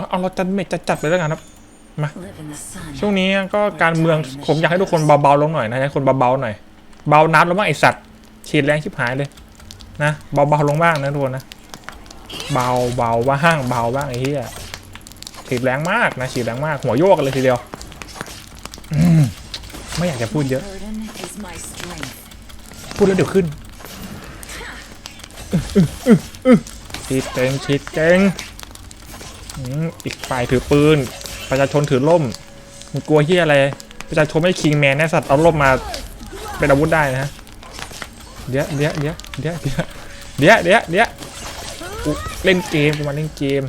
เอาเอาเราจัดเมจจัดจัดไปแล้วกันครับ Live in the sun. ช่วงนี้ก็การเมืองผมอยากให้ทุกคนเบาๆลงหน่อยนะให้คนเบาๆหน่อย เบานัดลงบ้างไอสัตว์ฉีดแรงชิบหายเลยนะเบาๆลงบ้างนะทุกคนนะเบาเบาบ้างเบาบ้างไอ้เหี้ยฉีดแรงมากนะฉีดแรงมากหัวโยกกันเลยทีเดียวอืมไม่อยากจะพูดเยอะ Burden is my strength. พูดแล้วเดี๋ยวขึ้นฉีดเก่งฉีดเก่ง อีกฝ่ายถือปืน ประชาชนถือล่มมึงกลัวเฮียอะไร ประชาชนไม่คิงแมนแน่สัตว์เอาล่มมาเป็นอาวุธได้นะฮะเดี๋ยวเดี๋ยวเดี๋ยวเดี๋ยวเดี๋ยวเดี๋ยวเดี๋ยวเล่นเกมกูมาเล่นเกม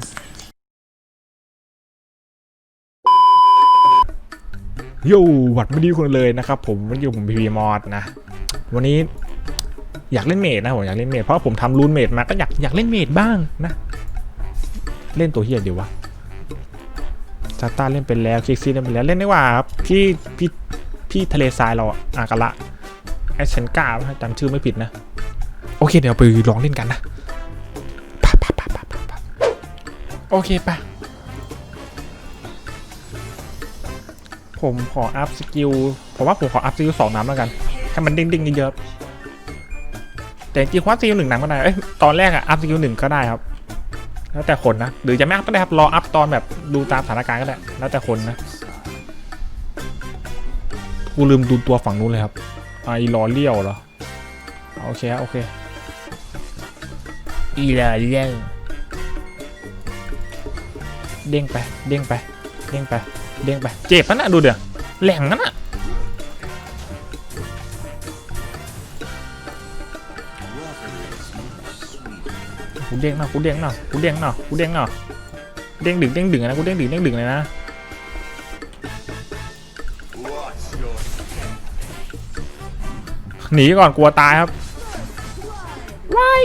โย่หวัดไม่ดีคนเลยนะครับผมวันนี้ผมพีพีมอดนะ วันนี้อยากเล่นเมดนะผมอยากเล่นเมดเพราะผมทำรูนเมดมาก็อยากอยากเล่นเมดบ้างนะ เล่นตัวเฮียเดียววะซาต้าเล่นเป็นแล้วคิกซี่เล่นเป็นแล้วเล่นได้ว่าครับพี่พี่พี่ทะเลทรายเราอะอากาละแอชเชนกาจำชื่อไม่ผิดนะ โอเคเดี๋ยวไปลองเล่นกันนะปะปะปะปะปะปะโอเคปะผมขออัพสกิล ผมว่าผมขออัพสกิลสองน้ำแล้วกัน ให้มันเด้งเยอะแต่จริงๆว่าสกิลหนึ่งน้ำก็ได้ เอ้ย ตอนแรกอะอัพสกิลหนึ่งก็ได้ครับ แล้วแต่คนนะ หรือจะไม่อัพก็ได้ครับรออัพตอนแบบดูตามสถานการณ์ก็ได้ แล้วแต่คนนะ กูลืมดูตัวฝั่งนู้นเลยครับ ไอรอเลี้ยวเหรอ โอเคครับโอเค อีลอเลี้ยวเด้งไป เด้งไป เด้งไป เด้งไป เจ็บปะน่ะดูเดี๋ยวแหลงนั่นน่ะ เด้งหน่อยกูเด้งหน่อยกูเด้งหน่อยกูเด้งหน่อยเด้งดึงเด้งดึงนะกูเด้งดึงเด้งดึงเลยนะหนีก่อนกลัวตายครับว้าย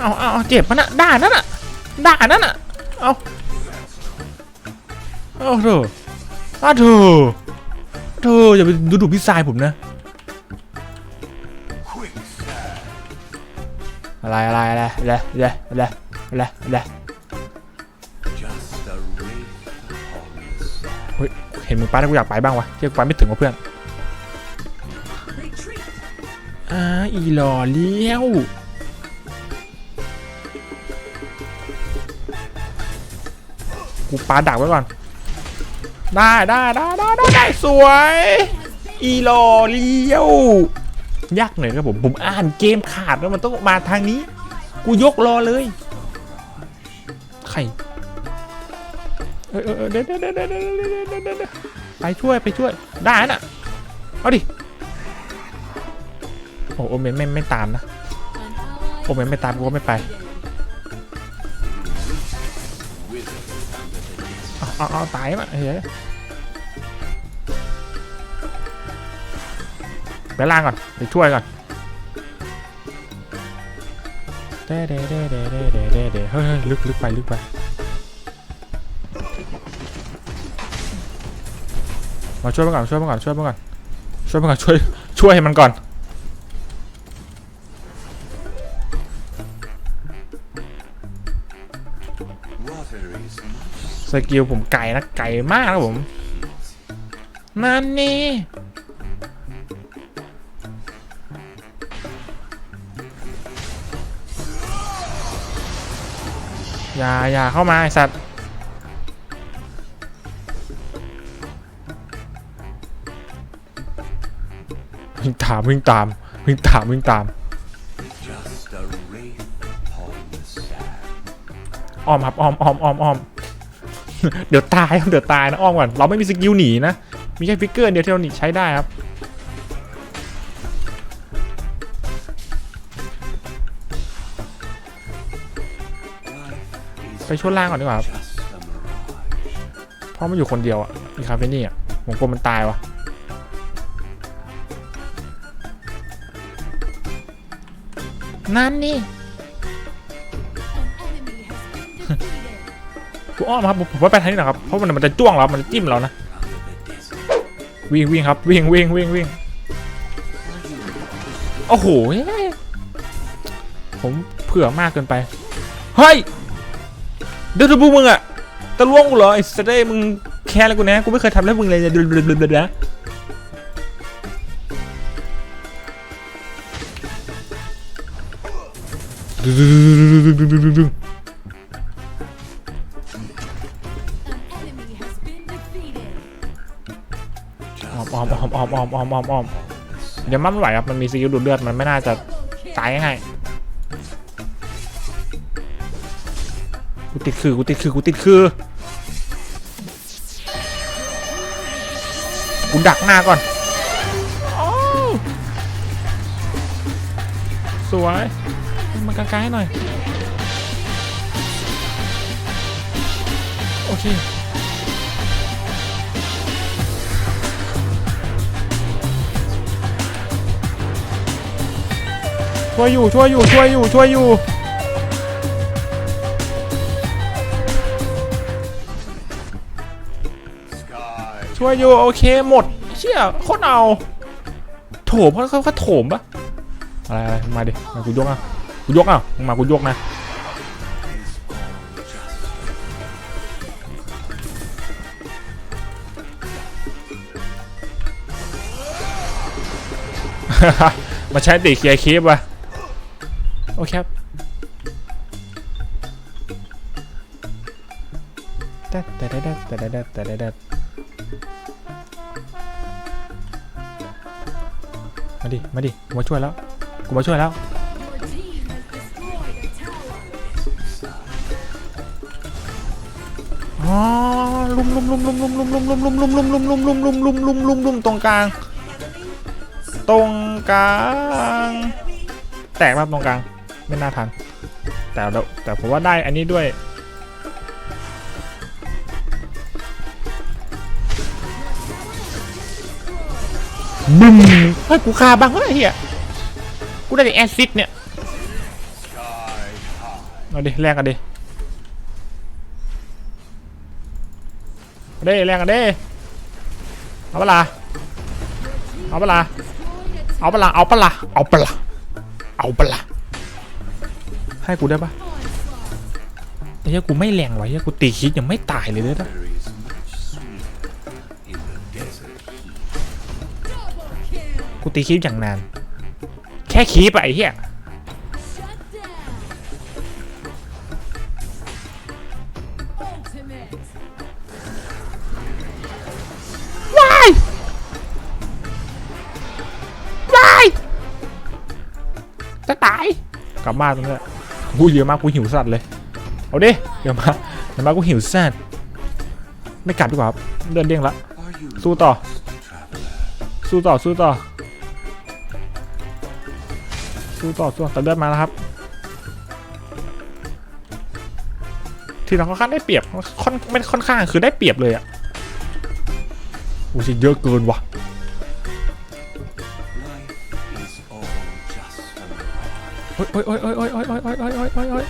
เอาเอาเอาเจ็บปะน่ะด่านั่นน่ะด่านั่นน่ะเอาเอาเถอะเอาเถอะเธออย่าไปดูถูพี่ชายผมนะ อะไรอะไรอะไรอะไรอะไรอะไรอะไรเฮ้ยเห็นมึงไปแล้วกูอยากไปบ้างวะเที่ยวไปไม่ถึงวะเพื่อนอ่าอีหล่อเลี้ยวกูปาดักไว้ก่อน ได้ได้ได้ได้ได้สวย อีหล่อเลี้ยว ยากหน่อยครับผม ผมอ่านเกมขาดแล้วมันต้องมาทางนี้ กูยกรอเลย ใครเออเออเดี๋ยวเดี๋ยวเดี๋ยวเดี๋ยวเดี๋ยวไปช่วยไปช่วย ได้น่ะ เอาดิ โอ้โอเมนไม่ไม่ตามนะ โอเมนไม่ตามกูก็ไม่ไปเอาเอาตายมาเฮ้ย ไปล่างก่อนไปช่วยก่อนเด้เด้เด้เด้เด้เด้เด้เด้เฮ้ยเฮ้ยลึกลึกไปลึกไปมาช่วยมันก่อนช่วยมันก่อนช่วยมันก่อนช่วยมันก่อนช่วยช่วยให้มันก่อนสกิลผมไก่นะไก่มากครับผมนั่นนี่ อย่าอย่าเข้ามาไอสัตว์วิ่งตามวิ่งตามวิ่งตามวิ่งตามอ้อมครับอ้อมอ้อมอ้อมอ้อมเดี๋ยวตายครับเดี๋ยวตายนะอ้อมก่อนเราไม่มีสกิลหนีนะมีแค่ฟิกเกอร์เดียวที่เราหนีใช้ได้ครับ ไปช่วยล่างก่อนดีกว่าครับ just a mirage. เพราะมันอยู่คนเดียวอะอีคาเฟนี่อะผมกลัวมันตายวะนั่นนี่กูอ้อมครับผมผมว่าไปทางนี้นะครับเพราะมันมันจะจ้วงเรา มันจะจิ้มเรานะวิ่งวิ่งครับวิ่งวิ่งวิ่งวิ่งโอ้โหเฮ้ยผมเผื่อมากเกินไปเฮ้ย เดือดบูมึงอะตะล่วงกูเหรอไอ้สเต้มึงแค่อะไรกูนะ กูไม่เคยทำแล้วมึงเลยเนี่ยดือดนะออมออมออมออมออมออมออมเดี๋ยวมันไหวครับ มันมีซีอิ๊วดูดเลือด มันไม่น่าจะตายง่าย กูติดคือกูติดคือกูติดคือกูดักหน้าก่อนอสวยมันไกลๆหน่อย โอเคช่วยอยู่ช่วยอยู่ช่วยอยู่ช่วยอยู่ ช่วยอยู่โอเคหมดเชี่ยโคตรเอา โถมเขาเขาเขาโถมปะอะไรอะไรมาดิมากูยกอะกูยกอะมากูยกนะมาใช้ตีเคลียร์คลิปวะโอเคครับแต่แต่แต่แต่แต่แต่แต่ ดิ มาดิ กูมาช่วยแล้ว กูมาช่วยแล้ว อ๋อลุมลุมลุมลุมลุมลุมลุมลุมลุมลุมลุมลุมลุมลุมลุมลุมลุมลุมลุมตรงกลาง ตรงกลาง แตกครับตรงกลาง ไม่น่าทัน แต่เราแต่ผมว่าได้อันนี้ด้วย บึ้มเฮ้ยกูคาบ้างเฮ้ยเฮียกูได้แต่แอซิดเนี่ยเอาดิแลกกันดิเดิแลกกันดิเอาเปะล่าเอาเปะล่าเอาเปะล่าเอาเปะล่าเอาเปะล่าเอาเปะล่าให้กูได้ปะไอ้เหี้ยกูไม่แรงวะไอ้เหี้ยกูตีคิดยังไม่ตายเลยเด้อ กูตีคิดอย่างนาน แค่คีบอะไอ้เหี้ยว้ายว้ายจะตายกลับบ้านตรงนี้แหละกูเยอะมากกูหิวสัตว์เลย เอาดิเดี๋ยวมาเดี๋ยวมากูหิวสัตว์ไม่กลับดีกว่าครับเดินเด้งละสู้ต่อ สู้ต่อ สู้ต่อ สู้ต่อสู้ต่อแต่เลือดมาแล้วครับ ทีเราค่อนข้างได้เปรียบค่อนไม่ค่อนข้างคือได้เปรียบเลยอะโอ้ยเยอะเกินว่ะโอ้ยโอ้ยโอ้ยโอ้ยโอ้ยโอ้ยโอ้ยโอ้ยโอ้ยโอ้ยโอ้ยโอ้ย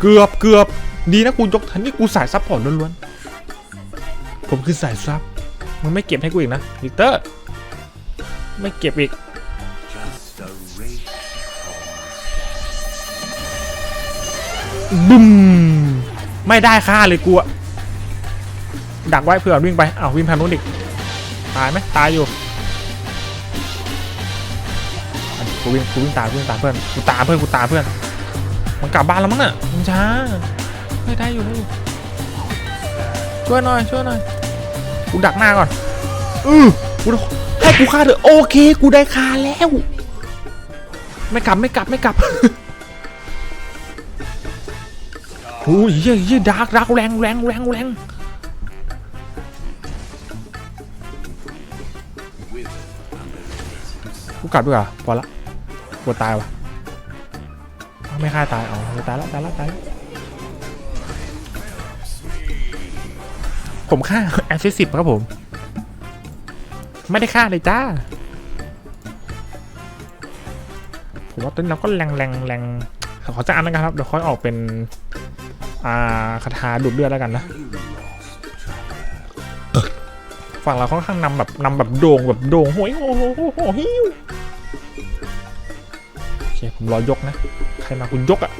เกือบเกือบดีนะกูยกทันนี่กูสายซัพพอร์ตล้วนๆผมคือสายซับมึงไม่เก็บให้กูอีกนะลิเตอร์ ไม่เก็บอีก บึ้มไม่ได้ค่าเลยกูอะดักไว้เผื่อวิ่งไปอ้าววิ่งทางนู้นอีกตายไหมตายอยู่กูวิ่งกูวิ่งตามกูวิ่งตามเพื่อนกูตามเพื่อนกูตามเพื่อน มันกลับบ้านแล้วมั้งน่ะมันช้าไม่ได้อยู่ได้อยู่ช่วยหน่อยช่วยหน่อยกูดักหน้าก่อนอือกูให้กูฆ่าเถอะโอเค กูได้ฆ่าแล้ว ไม่กลับไม่กลับไม่กลับ โอ้ยเยี่ยเยี่ยดักดักแรงแรงแรงแรงกูกลับดีกว่าพอละกลัวตายวะไม่ฆ่าตายเอตายแล้วตายแล้วตายแล้วผมฆ่าแอสซิสิบครับผม ไม่ได้ฆ่าเลยจ้า ผมว่าต้นเราก็แรงแรงแรงขอจะอันนะครับ เดี๋ยวค่อยออกเป็น อ่าคาถาดูดเลือดแล้วกันนะฝั่งเราค่อนข้างนำแบบนำแบบโด่งแบบโด่งโหยโหโหโหโหิวโอเคผมรอยกนะ ใครมาคุณยกอะ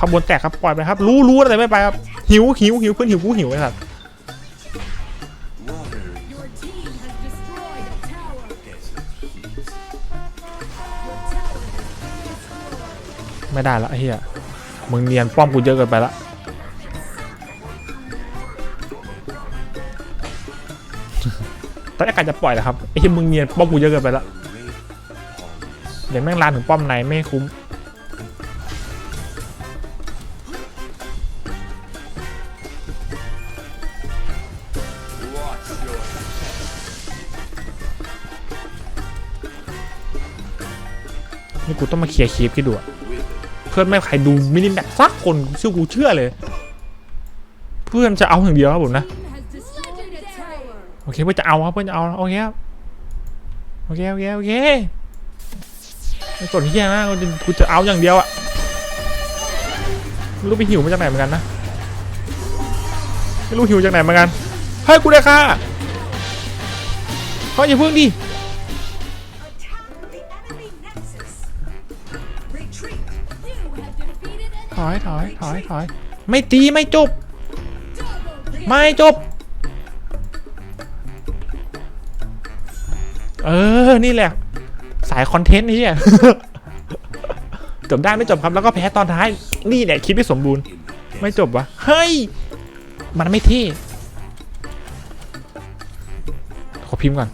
ขบวนแตกครับปล่อยไปครับ รู้รู้อะไรไม่ไปครับหิวหิวหิวเพื่อนหิวกูหิวไอ้สัส Water Your team has destroyed a tower. desert heat. Your tower has been destroyed. ไม่ได้ละเฮีย มึงเนียนป้อมกูเยอะเกินไปละตอนแรกกะจะปล่อยแหละครับไอ้ที่มึงเนียนป้อมกูเยอะเกินไปละเดี๋ยวแม่งลานถึงป้อมในไม่คุ้มนี่กูต้องมาเคลียร์คีฟคิดดูอะ เพื่อนไม่ใครดูมินิแมปสักคนเชื่อกูเชื่อเลย เพื่อนจะเอาอย่างเดียวครับผมนะโอเคเพื่อนจะเอาครับเพื่อนจะเอาโอเคครับโอเคโอเคโอเคไม่สนเฮียนะกูจะกูจะเอาอย่างเดียวอะไม่รู้ไปหิวมาจากไหนเหมือนกันนะไม่รู้หิวจากไหนเหมือนกันเฮ้ยกูได้ค่าเขาอย่าพิ่งดิ อยถอยถอยถอยไม่ตีไม่จบ ไม่จบ เออ นี่แหละ สายคอนเทนต์นี่อะจบได้ไม่จบครับแล้วก็แพ้ตอนท้าย นี่แหละคลิปไม่สมบูรณ์ ไม่จบวะเฮ้ย มันไม่เท่ขอพิมพ์ก่อน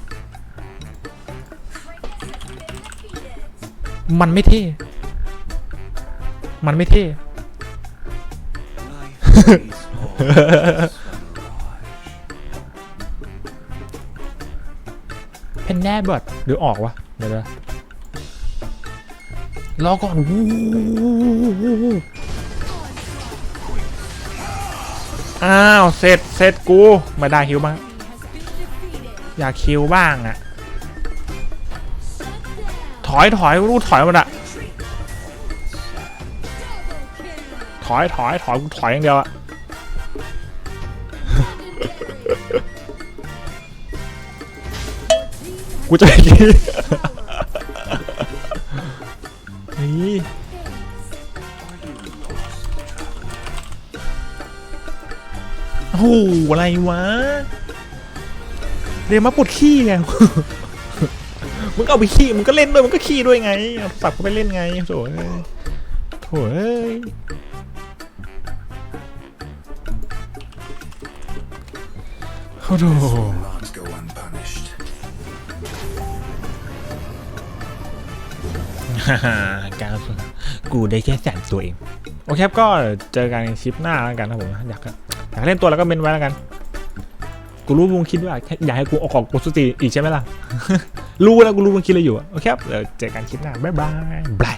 มันไม่เท่ มันไม่เท่ เพนแน่เบิร์ดหรือออกวะ เดี๋ยวนะรอก่อนวู้อ้าว เสร็จ เสร็จกูม่ได้ฮิวบ้าง อยากคิวบ้างอะถอยถอยรู้ถอยมดอะ ถอยถอยถอยกูถอยอย่างเดียวอะกูจะไปกินนี่โอ้โหอะไรวะเรียนมาปวดขี้ไงมึงก็เอาไปขี้มึงก็เล่นด้วยมึงก็ขี้ด้วยไงเอาสับก็ไปเล่นไงโถ่เอ้ยโถ่ โอ้โห Not go unpunished. ฮ่าฮ่าการกูได้แค่แสนตัวเอง โอเคครับก็เจอกันในคลิปหน้าแล้วกันครับผมอยากอยากเล่นตัวแล้วก็เมนไว้แล้วกัน กูรู้มึงคิดว่าแค่อยากให้กูออกของกูสติอีกใช่ไหมล่ะ รู้แล้วกูรู้มึงคิดอะไรอยู่อะโอเคครับเดี๋ยวเจอกันคลิปหน้า บ๊ายบายบาย